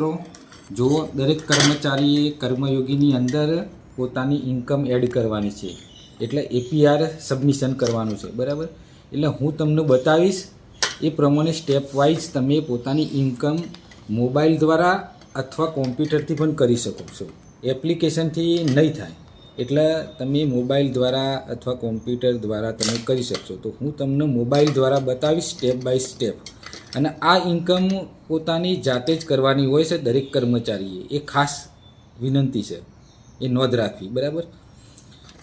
મિત્રો, જો દરેક કર્મચારીએ કર્મયોગીની અંદર પોતાની ઇન્કમ એડ કરવાની છે, એટલે એપીઆર સબમિશન કરવાનું છે, બરાબર? એટલે હું તમને બતાવીશ, એ પ્રમાણે સ્ટેપ વાઇઝ તમે પોતાની ઇન્કમ મોબાઈલ દ્વારા અથવા કોમ્પ્યુટરથી પણ કરી શકો છો. એપ્લિકેશનથી નહીં થાય. એટલે તમે મોબાઈલ દ્વારા અથવા કોમ્પ્યુટર દ્વારા તમે કરી શકશો. તો હું તમને મોબાઈલ દ્વારા બતાવીશ સ્ટેપ બાય સ્ટેપ અને આ ઇન્કમ પોતાની જાતે જ કરવાની હોય છે દરેક કર્મચારીએ. એ ખાસ વિનંતી છે. એ નોંધ રાખવી. બરાબર?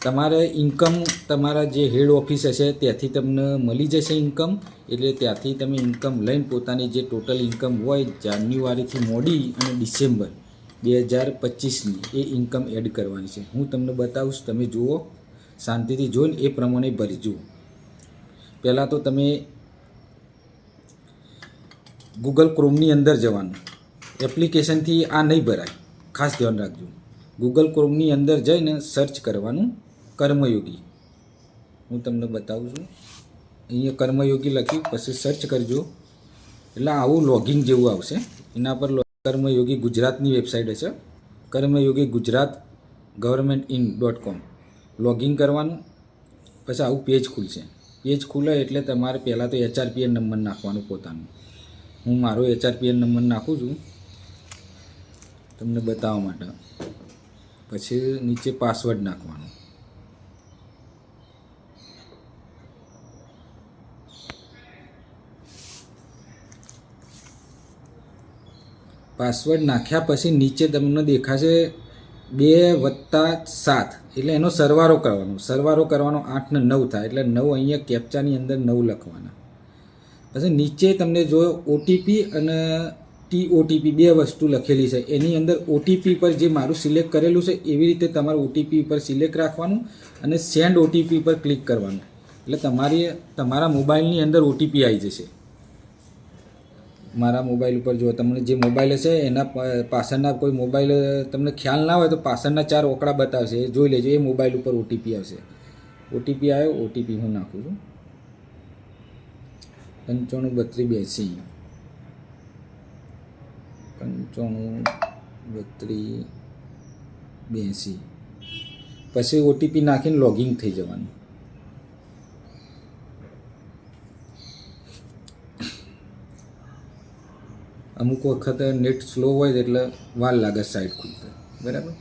તમારે ઇન્કમ તમારા જે હેડ ઓફિસ હશે ત્યાંથી તમને મળી જશે ઇન્કમ એટલે ત્યાંથી તમે ઇન્કમ લઈને પોતાની જે ટોટલ ઇન્કમ હોય, જાન્યુઆરીથી મોડી અને ડિસેમ્બર બે હજાર પચીસની એ ઇન્કમ એડ કરવાની છે. હું તમને બતાવીશ, તમે જુઓ, શાંતિથી જોઈને એ પ્રમાણે ભરી જુઓ. પહેલાં તો તમે ગૂગલ ક્રોમની અંદર જવાનું. એપ્લિકેશનથી આ નહીં ભરાય. ખાસ ધ્યાન રાખજો. ગૂગલ ક્રોમની અંદર જઈને સર્ચ કરવાનું કર્મયોગી. હું તમને બતાવું છું. અહીંયા કર્મયોગી લખી, પછી સર્ચ કરજો. એટલે આવું લોગિંગ જેવું આવશે. એના પર કર્મયોગી ગુજરાતની વેબસાઇટ હશે. Karmayogi Gujarat government in dot com. Login કરવાનું, પછી આવું પેજ ખુલશે. પેજ ખુલે એટલે તમારે પહેલાં તો એચઆરપીએન નંબર નાખવાનો પોતાનો. હું મારો એચઆરપીએન નંબર નાખું છું. તમને બતાવવા માટે. પછી નીચે પાસવર્ડ નાખવાનો. પાસવર્ડ નાખ્યા પછી નીચે તમને દેખાશે બે વત્તા સાત. એટલે એનો સરવારો કરવાનો. સરવારો કરવાનો આઠ ને નવ થાય. એટલે નવ અહીંયા કેપ્ચાની અંદર નવ લખવાના. પછી નીચે તમને જો ઓટીપી અને ટી ઓટીપી બે વસ્તુ લખેલી છે. એની અંદર ઓટીપી પર જે મારું સિલેક્ટ કરેલું છે, એવી રીતે તમારે ઓટીપી પર સિલેક્ટ રાખવાનું અને સેન્ડ ઓટીપી પર ક્લિક કરવાનું. એટલે તમારી, તમારા મોબાઈલની અંદર ઓટીપી આવી જશે. મારા મોબાઈલ ઉપર જુઓ, તમને જે મોબાઈલ હશે એના પાછળના કોઈ મોબાઈલ, તમને ખ્યાલ ના હોય તો પાછળના ચાર ઓકડા બતાવશે. એ જોઈ લેજો, એ મોબાઈલ ઉપર ઓટીપી આવશે. ઓટીપી આવ્યો ઓટીપી હું નાખું છું. પંચાણું બત્રીસ બેસી. પંચાણું બત્રીસ બેસી. પછી ઓટીપી નાખીને લોગિંગ થઈ જવાનું. અમુક વખત નેટ સ્લો હોય એટલે વાર લાગે સાઈડ ખુલતા બરાબર?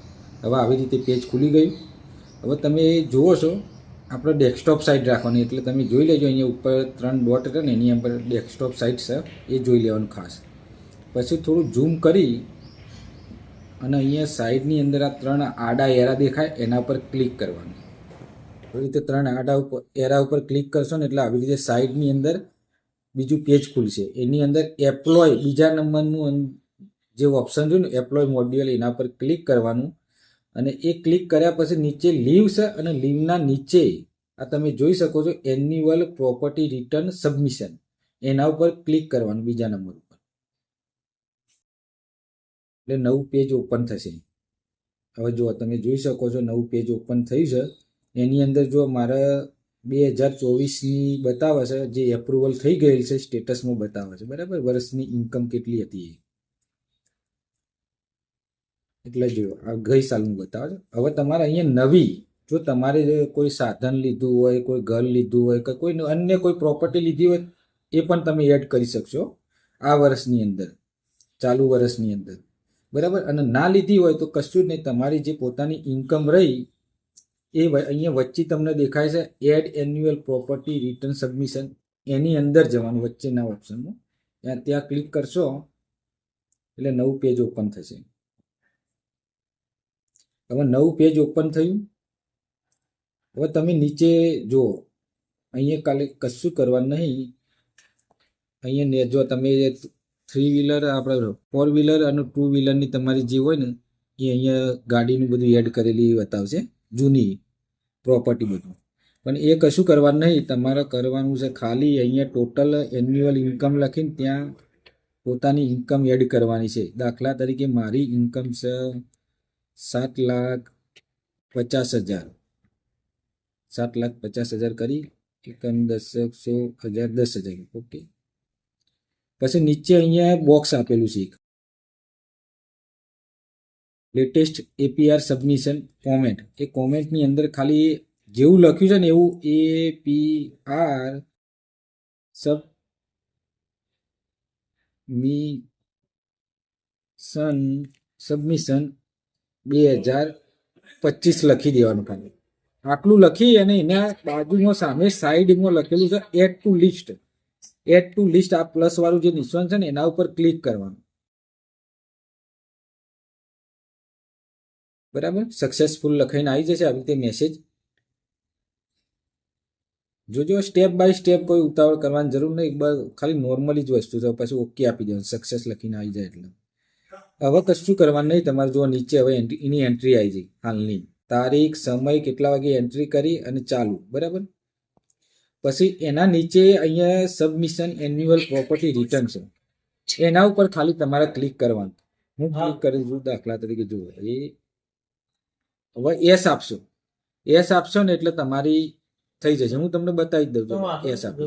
હવે આવી રીતે પેજ ખુલી ગયું. હવે તમે એ જુઓ છો, આપણે ડેસ્કટોપ સાઈડ રાખવાની, એટલે તમે જોઈ લેજો, અહીંયા ઉપર ત્રણ ડોટ હતા ને, એની ઉપર ડેસ્કટોપ સાઇડ છે, એ જોઈ લેવાનું ખાસ. પછી થોડું ઝૂમ કરી, અને અહીંયા સાઈડની અંદર આ ત્રણ આડા એરા દેખાય, એના ઉપર ક્લિક કરવાનું. આવી રીતે ત્રણ આડા ઉપર, એરા ઉપર ક્લિક કરશો ને, એટલે આવી રીતે સાઈડની અંદર બીજું પેજ ખુલશે. એની અંદર એપ્લોય બીજા નંબરનું જે ઓપ્શન છે ને એપ્લોય મોડ્યુલ એના પર ક્લિક કરવાનું. અને એ ક્લિક કર્યા પછી નીચે લીવ છે અને લીવના નીચે આ તમે જોઈ શકો છો એન્યુઅલ પ્રોપર્ટી રિટર્ન સબમિશન એના ઉપર ક્લિક કરવાનું બીજા નંબર ઉપર. એટલે નવું પેજ ઓપન થશે. હવે જો તમે જોઈ શકો છો નવું પેજ ઓપન થયું છે. એની અંદર જો મારા બે હજાર ચોવીસની બતાવે છે, જે એપ્રુવલ થઈ ગયેલ છે, સ્ટેટસમાં બતાવે છે. બરાબર? વર્ષની ઇન્કમ કેટલી હતી એટલે જો, આ ગઈ સાલનું બતાવે છે. હવે તમારે અહીંયા નવી, જો તમારે કોઈ સાધન લીધું હોય, કોઈ ઘર લીધું હોય, કે કોઈ અન્ય કોઈ પ્રોપર્ટી લીધી હોય, એ પણ તમે એડ કરી શકશો આ વર્ષની અંદર, ચાલુ વર્ષની અંદર. બરાબર? અને ના લીધી હોય તો કશું જ નહીં. તમારી જે પોતાની ઇન્કમ રહી એ અહીંયા વચ્ચે તમને દેખાય છે add annual property return submission. એની અંદર જવાનું વચ્ચેના ઓપ્શનમાં ત્યાં ત્યાં ક્લિક કરશો, એટલે નવું પેજ ઓપન થશે. હવે નવું પેજ ઓપન થયું. હવે તમે નીચે જુઓ. અહીંયા કાલે કશું કરવાનું નહીં. અહીંયા ને, જો તમે થ્રી વ્હીલર આપણે ફોર વ્હીલર અને ટુ વ્હીલરની તમારી જે હોય ને, એ અહીંયા ગાડીનું બધું એડ કરેલી બતાવશે. જૂની પ્રોપર્ટી બધું. પણ એ કશું કરવાનું નહીં. તમારે કરવાનું છે ખાલી અહીંયા ટોટલ એન્યુઅલ ઇન્કમ લખીને ત્યાં પોતાની ઇન્કમ એડ કરવાની છે. દાખલા તરીકે મારી ઇન્કમ છે સાત લાખ પચાસ હજાર. સાત લાખ પચાસ હજાર કરી એકમ દસ સો હજાર દસ હજાર. ઓકે. પછી નીચે અહીંયા બોક્સ આપેલું છે એક. લેટેસ્ટ એપીઆર સબમિશન કોમેન્ટ એ કોમેન્ટની અંદર ખાલી જેવું લખ્યું છે ને એવું એ પી આર સબ મી સન સબમિશન બે હજાર પચીસ લખી દેવાનું ખાલી. આટલું લખી અને એના બાજુમાં સામે સાઈડમાં લખેલું છે add to list add to list આ પ્લસ વાળું જે નિશાન છે ને એના ઉપર ક્લિક કરવાનું. બરાબર? સક્સેસફુલ લખાઈને આવી જશે આવી રીતે મેસેજ જોજો સ્ટેપ બાય સ્ટેપ કોઈ ઉતાવળ કરવાની જરૂર નહીં. બસ ખાલી નોર્મલી જ વસ્તુ છે પછી ઓકે આપી દેવાનું. સક્સેસ લખીને આવી જાય એટલે. હવે કશું કરવાનું નહીં? તમારે જો નીચે હવે એની એન્ટ્રી આવી જાય હાલની. તારીખ સમય કેટલા વાગે એન્ટ્રી કરી અને ચાલુ. બરાબર? પછી એના નીચે અહીંયા સબમિશન એન્યુઅલ પ્રોપર્ટી રિટર્ન છે. એના ઉપર ખાલી તમારે ક્લિક કરવાનું. હું ક્લિક કરી દઉં દાખલા તરીકે જુઓ. એ હવે એસ આપશો. એસ આપશો ને એટલે તમારી થઈ જશે. હું તમને બતાવી દઉં છું. એસ આપો